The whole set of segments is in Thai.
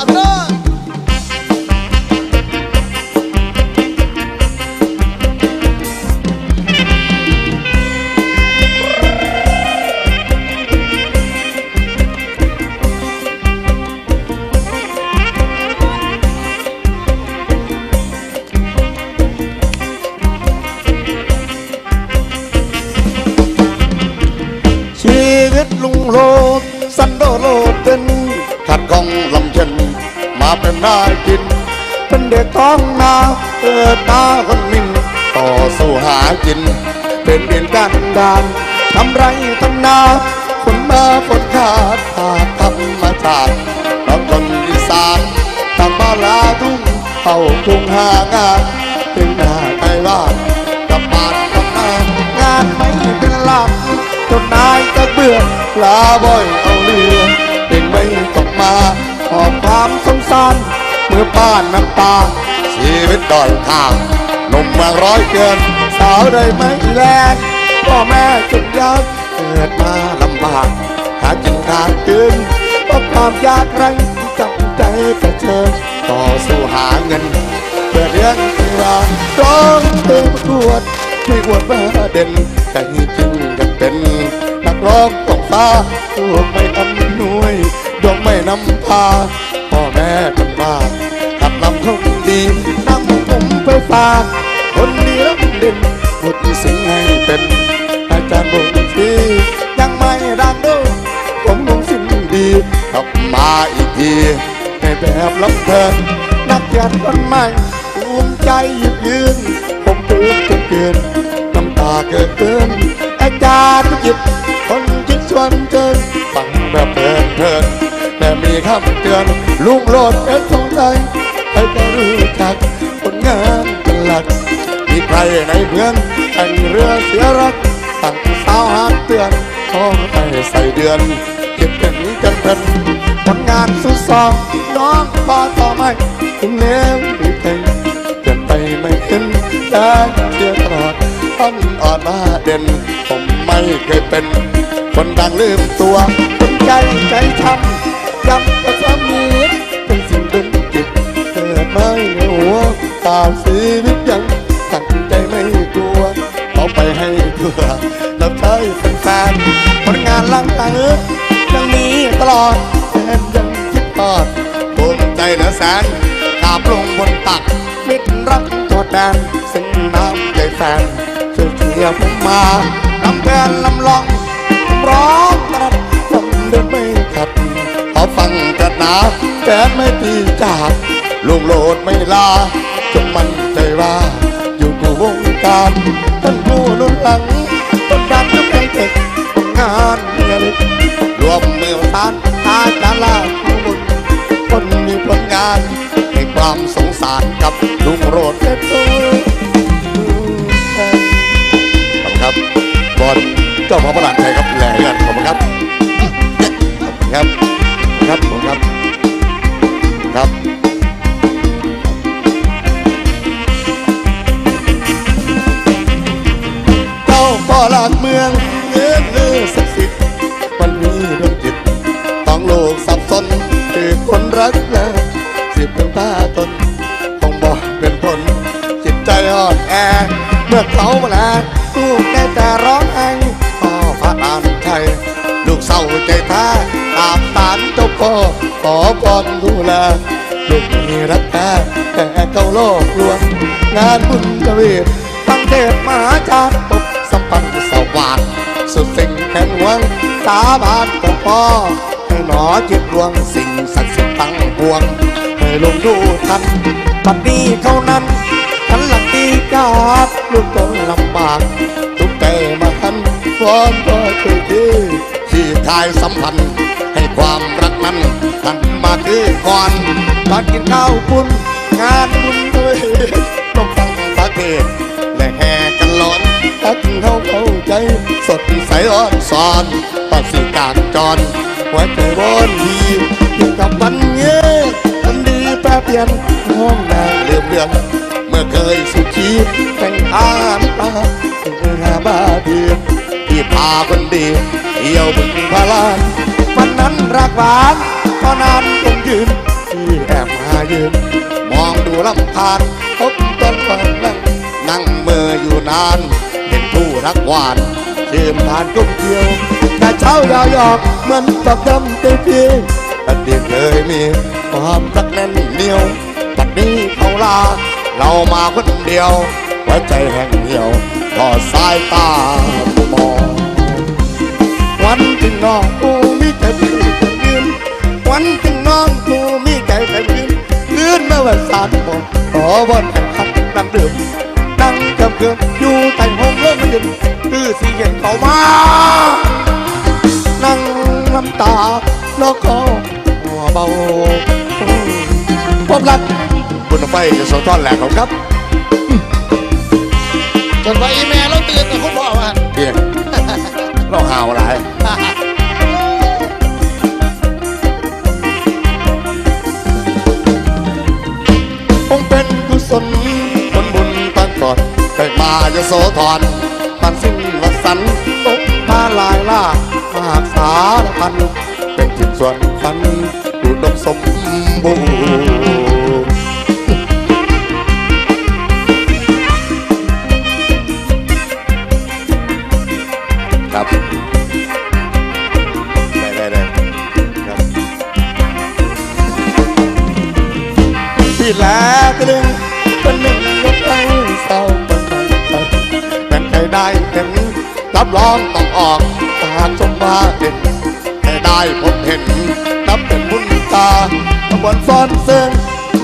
ครับเด้อชีวิต เป็นขัดกองลำเช่นาเป็นนายกิน เป็นเด็กท้องนาเกิดมาคนหนึ่งต่อสู้หากิน เป็นเรียนการดานทำไรทำนาคนมาฝนขาดขาดธรรมชาติเราคนอีสานทำมาลาทุ่งเข้าทุ่งหางานถึงหน้าไทยบ้านกับบ้านกับนางานไม่เป็นหลักจนนายก็เบื่อลาบ่อย บ้านน้ำตา ชีวิตดอยข้างหนุ่มเมืองร้อยเกิน สาวได้ไม่แลกพ่อแม่จนยากเกิดมาลำบาก หากินทางตื่นเพราะความยากไรจำใจเชิญต่อสู้หาเงิน เพื่อเลี้ยงที่ร้านร้องเพลงประกวดไม่อวดว่าเด่นแต่จริงอยากเป็นนักร้องต้องฟ้าตัวไม่อำนวยดวงไม่นำพาพ่อแม่กันบ้าำเขาดีนำผมไปฝาก คนเดีรับเด่นบทสิ่งให้เป็นอาจารย์บอกทียังไม่ดังดูผมคงสิ้นดีกลับมาอีกทีในแบบลำเพลินนักเขียนคนใหม่ภูมิใจหยิบยืน ผมปลื้มจนเกินน้ำตาเกิดเกินอาจารย์หยิบคนคิดชวนเกินฟังแบบเพลินเพลินแต่มีคำเตือนลุงโลดเป็นทองใจ ให้ก็รู้จักผลงานเป็นหลัก มีใครในเพื่อนแข่งเรือเสียรักตั้งสาวหานเตือนท้องไปใส่เดือนเก็บเป็นกันเป็นผลงานสุดสองน้องพอต่อไม่ถึงเลี้ยงหรือเพลงเปลี่ยนไปไม่เห็นได้เสียตลอดต้นอ่อนมาเด่น ผมไม่เคยเป็น คนดังลืมตัวคนใจใจช้ำย้ำก็ซ้ำนี้เไม่ในหัวตามชีวิตยังตั้งใจไม่กลัวเอาไปให้เพื่อรับใช้เป็นแฟนผลงานลังตาเอิยังมีตลอดแฟนยังคิดทอดภูมิใจเหลือแสนกราบลงบนตักมิตรรักตัวแดนซึ่งน้ำใจแฟนช่วยเชียร์ผมมาลำแบนลำลองร้องตรัดลำเดินไม่ขัดเขาฟังกระนาแฟนไม่ตีจาก ลุงโลดไม่ลาจงมั่นใจว่า อยู่กูวงการท่านผู้นุนหลังต้นดันทุกใจเด็กงานเมียล็กรวมมือประทานอาจารย์ลาผู้บุญคนมีผลงานให้ความสงสารกับลุงโรดเป็นตัวขอบคุณครับบอลเจ้าพ่อประหลาดชัยครับแหล่กันขอบคุณครับขอบคุณครับครับ ศร้าใจแท้ตามตานเจ้าพ่อขอพรดูแลลูกมีรักแท้แต่เก้าโลกลวง งานบุญกวีตั้งเทศมหาชาติตกสัมพันธ์สวัสดิ์สุดสิ่งแห่งหวังสาบานกับพ่อให้หนอจิตรวงสิ่งศักดิ์สิทธิ์ตั้งพวงให้ลงดูทันปัดนี้เท่านั้นทันหลังตีจากลูกก็ลำบากทุกใจมาทันวอนก็ช่วยที ทายสัมพันธ์ ให้ความรักนั้นทันมาคือก่อนตอนกินข้าวปุ้นงานบุญด้วยต้องฟังพระเทศและแห่กันร้อนทักเข้าเข้าใจ สดใสอ่อนสอนปัดสิกากจรหัวใจวอนดีอยู่กับวันเงี้ยคนดีแปรเปลี่ยนห้องนางเลื่อมเลือนเมื่อเคยสุขีแต่งอานตาถึงหาบาเทียที่พาคนดี เที่ยวบึงพาลานวันนั้นรักหวานตอนนั้นคงยืนที่แอบมายืนมองดูลำธารพบต้นฝันนั่งนั่งเมื่ออยู่นานเห็นผู้รักหวานชื่นผ่านกุ้งเดียวแต่เช้ายาวยอกมือนตับดำเต็มพีอดีตเคยมีความรักแน่นเหนียวปัดนี้เขาลา เรามาคนเดียวหัวใจแห่งเหี่ยวทอสายตามอง วันที่น้องกูมีใจเป็นยืนวันที่น้องกูมีใจเป็นยืนยืนเมื่อวันสานบอกขอวันแห่งคักดังเดิมนั่งกับเพื่อนอยู่ใต้ห้องเลิกยืนคือสีเห็นเขามานั่งน้ำตาแล้วก็หัวเบาพบรักบุญไฟจะโสธรแหลกเขาครับจนว่าอีแม่เราตื่นแต่คุณพ่อว่าเพียงเราหาวอะไร สนคนบุญตั้งก่อนเกิดมาจะโสธรมันสิ้นวสันตกมาลายล่ามหากสารพันเป็นถิ่นส่วนพันดูดมสมบูรณ์ รับรองต้องออกตาชมว่าเด่นให้ได้พบเห็นนับเป็นบุญตาขบวนซ้อนเซิง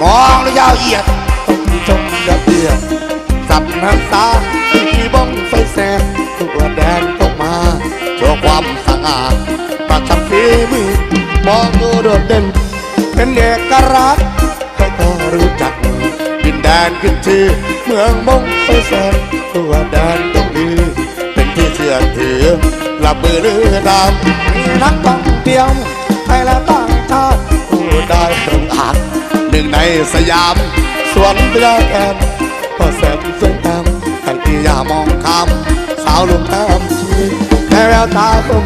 มองแล้วยาวเหยียดต้องชมยัดเยียดสับน้ำตาที่บ้องไฟแสงตัวแดงต้องมาโชว์ความสง่าประชับฝีมือมองดูโดดเด่น เป็นเอกลักษณ์ใครก็รู้จักดินแดนขึ้นชื่อเมืองมงไปแสนตัวแดนต้อง ชื่อถือหลับมือเรือดำมีนักท่องเที่ยวไทยและต่างชาติผู้ได้ตรงอาจหนึ่งในสยาม สวนพญาแคนก็แสนสวยงามใครที่อย่ามองข้ามสาวลุงน้ำชีแค่แววตาคม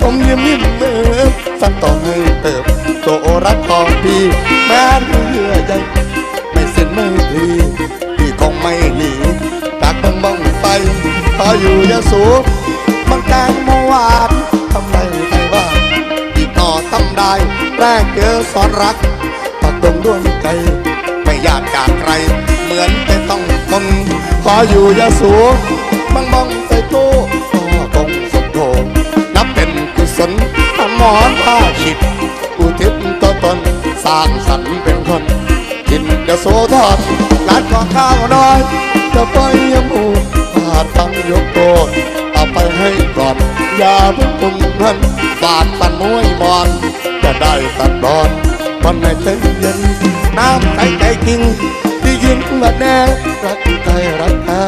ผมยิ้มยิ้มเมื่อสั่งต่อให้เติบโตรักของพี่แม้เยื่อใยไม่สิ้นไม่ดีพี่คงไม่หนีจากเมืองบังไฟ พออยู่ยะโสบางแตงโมหวานทำไรไทยบ้านพี่ก็ทำได้แรกเจอสอนรักปักตรงดวงใจไม่อยากจากใคร เหมือนแต่ต้องทนขออยู่ยะโสบางมองใส่โตก็คงสมโทนับเป็นกุศลทำหมอนผ้าขิดอุทิศตัวตนสร้างสรรค์เป็นคนกินเดยวโซทอดร้านของข้าวน้อยจะไปยมูาจตั้งยกโทษเอาไปให้ก่อนอย่าเพิ่งปุ่มท่านบาดตันมวยมอนจะได้ตัดบอนวันไหนใจเย็นน้ำใจใจจริงที่ยินละแน่รักใจรักแท้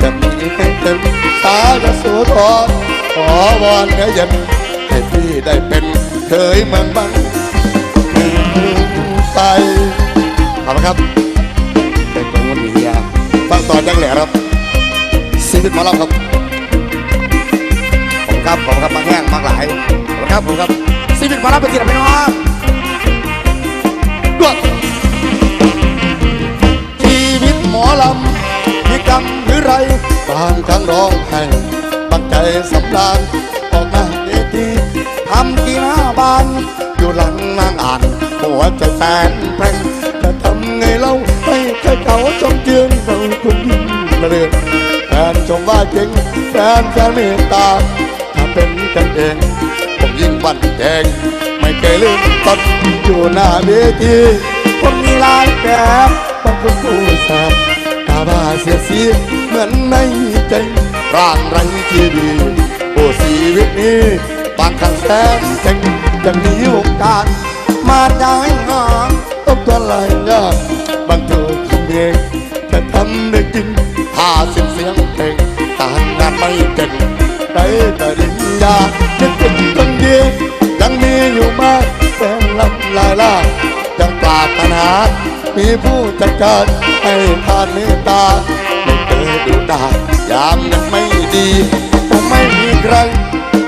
จะมีให้เต็มสายโสธรขอวอนเนื้อเย็นให้พี่ได้เป็นเคยเมืองบังไปขอบคุณครับเป็นตรงวันนี้อะฟังต่อจังแหล่ครับ ซีวิตหมอลำครับผมครับผมครับมาแห้งมากหลายผมครับผมครับซีวิตหมอลำเป็นที่ไหนพี่น้องด้วยชีวิตหมอลำมีกรรมหรือไรบางครั้งร้องไห้ตั้งใจสำราญออกหน้าเวทีทำกีฬาบาน อยู่หลังนางอ่านหัวใจแฟนแพร่งจะทำไงเล่าให้ใครเขาชมเจือนเราคุณยิ่งระเรือนแฟนช มว่าเก่งแฟนแฟนเมตตา ถ้าเป็นกันเอง ผมยิ่งบันแจงไม่เคยลืมตอนอยู่หน้าเวทีผมมีลายแบบบางคนผู้แสบตาบ้าเสียสีเหมือนไม่มีใจร่างไรชีวีโอ้ชีวิตนี้ บางครั้งแสนเจ็งจะหนีวงการมาได้หางต้องตัวลายยากบางตัวคำเองจะทำได้จริงหาสียงเสียง เพลงานไม่เก่งได้แต่ดินยาจะเป็นคนดียังมีอยู่มากแสนลำลายล่ายังปรารถนา มีผู้จัดการให้ทานเมตตาไม่เคยดูดายามยังไม่ดีผมไม่มีใคร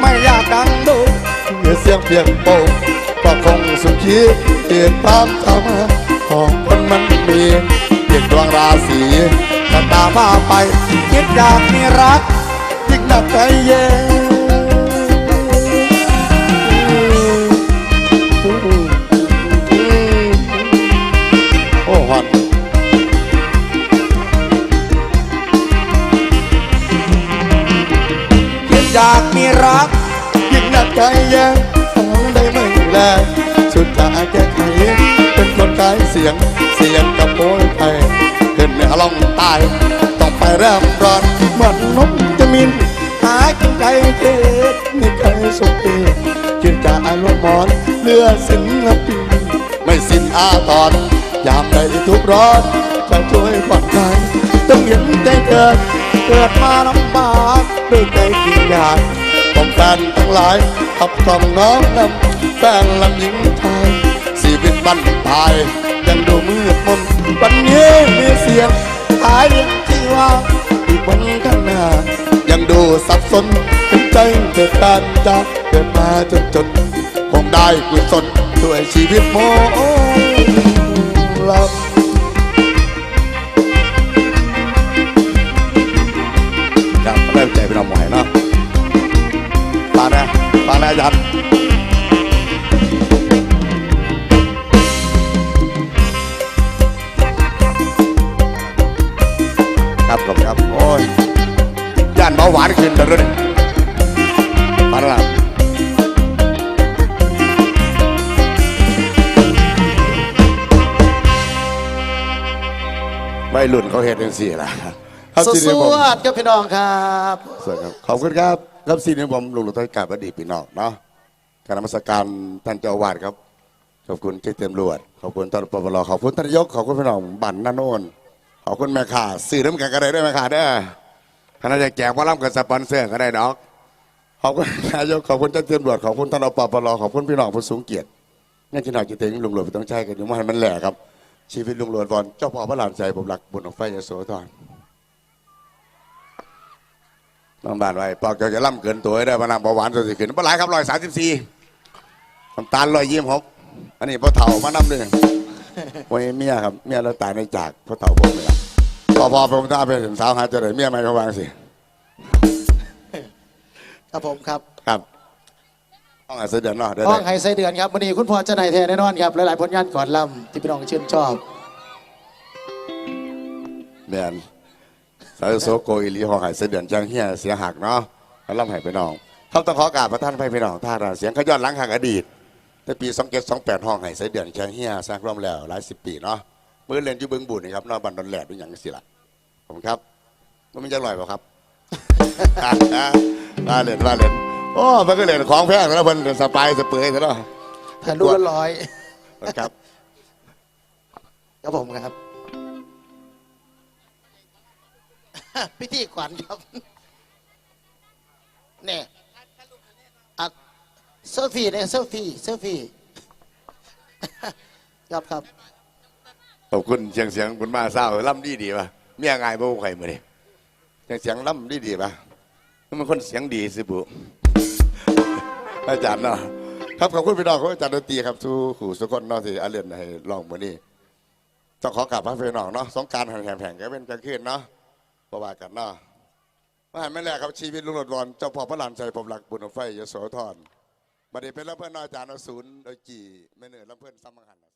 ไม่อยากดังดูเสียงเสียงเพียงโป่งก็คงสุขีเกียรติความสามารถของมีเด็กดวงราศี พาไป คิดอยากมีรักยิ่งหนักใจเย็นโอ้ฮอนคิดอยากมีรักยิ่งหนักใจแย่ฟังได้ไม่แลสุดท้ายแก้ไขเป็นคนกายเสียง เริ่มร้อนเหมือนนกจะมิน หากินไก่เทศนี่ไก่สุเทศคิดจะอารมณ์มอนเลือศิลปินไม่สิ้นอาทรยามใดทุกร้อนจะช่วยผ่อนคลายต้องเห็นใจเกิดเกิดมาลำบากด้วยใจกินยาผมแฟนทั้งหลายขับกล่อมน้องนำแฟนลำหญิงไทยชีวิตบันทายยังดูมืดมนวันนี้มีเสียงหายเรียง ว่าอีกวันข้างหน้า ยังดูสับสนเป็นใจเกิดการจากเกิดมาจนจนคงได้กุศลด้วยชีวิตโมลับครับเริ่มใจเป็นเอาหมอยเนาะฟังนะฟังนะอาจารย์ค ไม่หลุนเขาเห็นยังสี่ละครับสทีนี้ผมวดครับพี่น้องครับสวัสดีครับขอบคุณครับครับซีนี้ผมลุงหลวงท่านกราบอดีตพี่น้องเนาะการนมัสการท่านเจ้าอาวาดครับขอบคุณเจ้าเต็มรวดขอบคุณท่านปปรขอบคุณท่านนายกขอบคุณพี่น้องบั่นนาโนนขอบคุณแม่ข่าสื่อน้ำกันก็ได้ด้วยแม่ข่าเด้อคณะจะแจกว่าล่ำกับสปอนเซอร์ก็ได้ดอกขอบคุณนายกขอบคุณเจ้าเต็มรวดขอบคุณท่านอปปรขอบคุณพี่น้องผู้สูงเกียรตินี่ที่หน่อยจิตเต็งลุงหลวงไม่ต้องใช้กันอยู่มาให้มันแหล่ครับ ชีวิตลุงหลวงบอลเจ้าพ่อพระหลานใจผมรักบุญของไฟยโสธรน้องบ้านไว้ปอกเจ้าจะล่ำเกินตัวให้ได้พนังเบาหวานตัวสิขึ้นเมื่อไรครับร้อยสามสิบสี่น้ำตาลร้อยยี่สิบหกอันนี้พ่อเฒ่ามานำด้วยวันนี้เมียครับเมียเราตายในจากพ่อเฒ่าผมเลยครับพอพอผมตาไปถึงสาวหาเจะได้เมียไหมเขาวางสิครับผมครับครับ ต้องอาศัยเดือนเนาะได้ห้องได้ไฮไซเดือนครับวันนี้คุณพ่อเจ้านายแท้แน่นอนครับหลายๆผลงานก่อนลำที่พี่น้องชื่นชอบแมนสาวโซโกอิลีห้องหายเสยเดือนจังเฮียเสียหักเนาะแล้วล่ำใหายไปน้องเขาต้องขอกราบพระท่านไปพี่น้องท่าราเสียงขย้อนหลังหักอดีตแต่ปี2 7 2 8ห้องไห้ใส่เดือนแข้งเฮียสร้างร่วมแล้วหลายสิบปีเนาะมือเล่นอยู่เบิ้งบุญนี่ครับนอกบันดอนแหลดเป็นอย่างสิละผมครับมันมันจะลอยเปล่าครับมาเล่นมาเล่น โอ้มันก็เล่นของแพงแล้วเพิ่นสปายสเปรย์ซะเนาะถ่ายรูปละร้อยครับครับผมครับพิธีขวัญครับเนี่ยอะเซลฟี่เนี่ยเซลฟี่เซลฟี่ครับครับขอบคุณเสียงเสียงคุณมาเศร้าล่ำดีดีป่ะเมียง่ายบ่ใครมาดิเสียงเสียงล่ำดีดีป่ะมันคนเสียงดีสิบุ อาจารย์เนาะครับขอบคุณพี่น้องของอาจารย์ดนตรีครับทุกขู่สุกคนเนาะที่อาเรียนให้ลองมือนี้ต้องขอกลับพระพี่น้องเนาะสงการแห่งแห่งก็เป็นกลางคืนเนาะประวัติกันเนาะมาหันไม่แรกครับชีวิตลุงหลดวอนเจ้าพ่อพระหลานใจผมหลักบุญไฟยโสธรบัดนี้เป็นลำเพื่อนน้อยอาจารย์ศูนย์โดยจีไม่เหนื่อยลำเพื่อนซ้ำมังหัน